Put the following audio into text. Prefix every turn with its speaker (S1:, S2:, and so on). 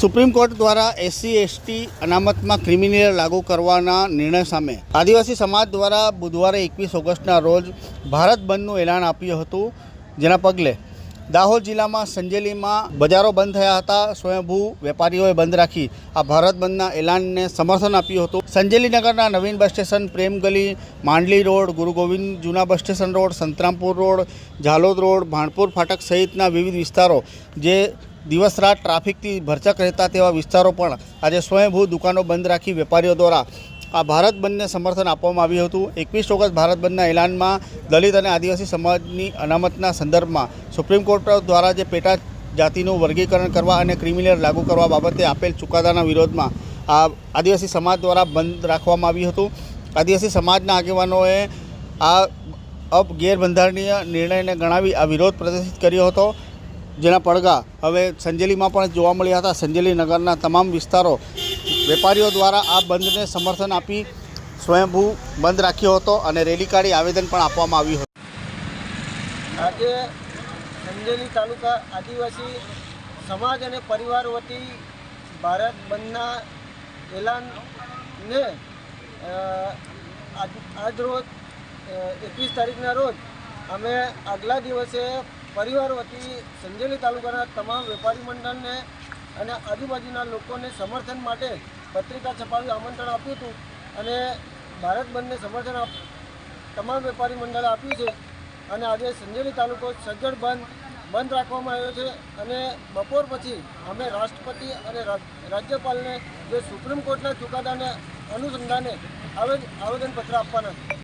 S1: Supreme court દ્વારા SC, ST અનામતમાં creamy layer લાગુ કરવાના નિર્ણય સામે આદિવાસી સમાજ દ્વારા બુધવારે એકવીસ ઓગસ્ટના રોજ ભારત બંધનું એલાન આપ્યું હતું, જેના પગલે દાહોદ જિલ્લામાં સંજેલીમાં બજારો બંધ થયા હતા. સ્વયંભૂ વેપારીઓએ બંધ રાખી આ ભારત બંધના એલાનને સમર્થન આપ્યું હતું. સંજેલી નગરના નવીન બસ સ્ટેશન પ્રેમ ગલી માંડલી રોડ, ગુરુ ગોવિંદ જૂના bus station road, Santrampur road, Jhalod road, Bhanpur ફાટક સહિતના વિવિધ વિસ્તારો, જે દિવસ રાત ટ્રાફિકથી ભરચક રહેતા તેવા વિસ્તારો પણ આજે સ્વયંભૂ દુકાનો બંધ રાખી વેપારીઓ દ્વારા આ ભારત બંધને સમર્થન આપવામાં આવ્યું હતું. એકવીસ ઓગસ્ટ ભારત બંધના એલાનમાં દલિત અને આદિવાસી સમાજની અનામતના સંદર્ભમાં સુપ્રીમ કોર્ટ દ્વારા જે પેટા જાતિનું વર્ગીકરણ કરવા અને ક્રિમિનલ લાગુ કરવા બાબતે આપેલ ચુકાદાના વિરોધમાં આ આદિવાસી સમાજ દ્વારા બંધ રાખવામાં આવ્યું હતું. આદિવાસી સમાજના આગેવાનોએ આ અપ ગેરબંધારણીય નિર્ણયને ગણાવી આ વિરોધ પ્રદર્શિત કર્યો હતો. જેના પડઘા હવે સંજેલીમાં પણ જોવા મળ્યા હતા. સંજેલી નગરના તમામ વિસ્તારો વેપારીઓ દ્વારા આ બંધને સમર્થન આપી સ્વયંભૂ બંધ રાખ્યો હતો અને રેલી કાઢી આવેદન પણ આપવામાં આવ્યું હતું.
S2: આજે સંજેલી તાલુકા આદિવાસી સમાજ અને પરિવાર વતી ભારત બંધના એલાનને આજ રોજ એકવીસ તારીખના રોજ અમે આગલા દિવસે પરિવાર વતી સંજેલી તાલુકાના તમામ વેપારી મંડળને અને આજુબાજુના લોકોને સમર્થન માટે પત્રિકા છપાવી આમંત્રણ આપ્યું હતું અને ભારત બંધને સમર્થન તમામ વેપારી મંડળે આપ્યું છે અને આજે સંજેલી તાલુકો સજ્જડ બંધ બંધ રાખવામાં આવ્યો છે અને બપોર પછી અમે રાષ્ટ્રપતિ અને રાજ્યપાલને જે સુપ્રીમ કોર્ટના ચુકાદાને અનુસંધાને આવેદ, આવેદનપત્ર આપવાના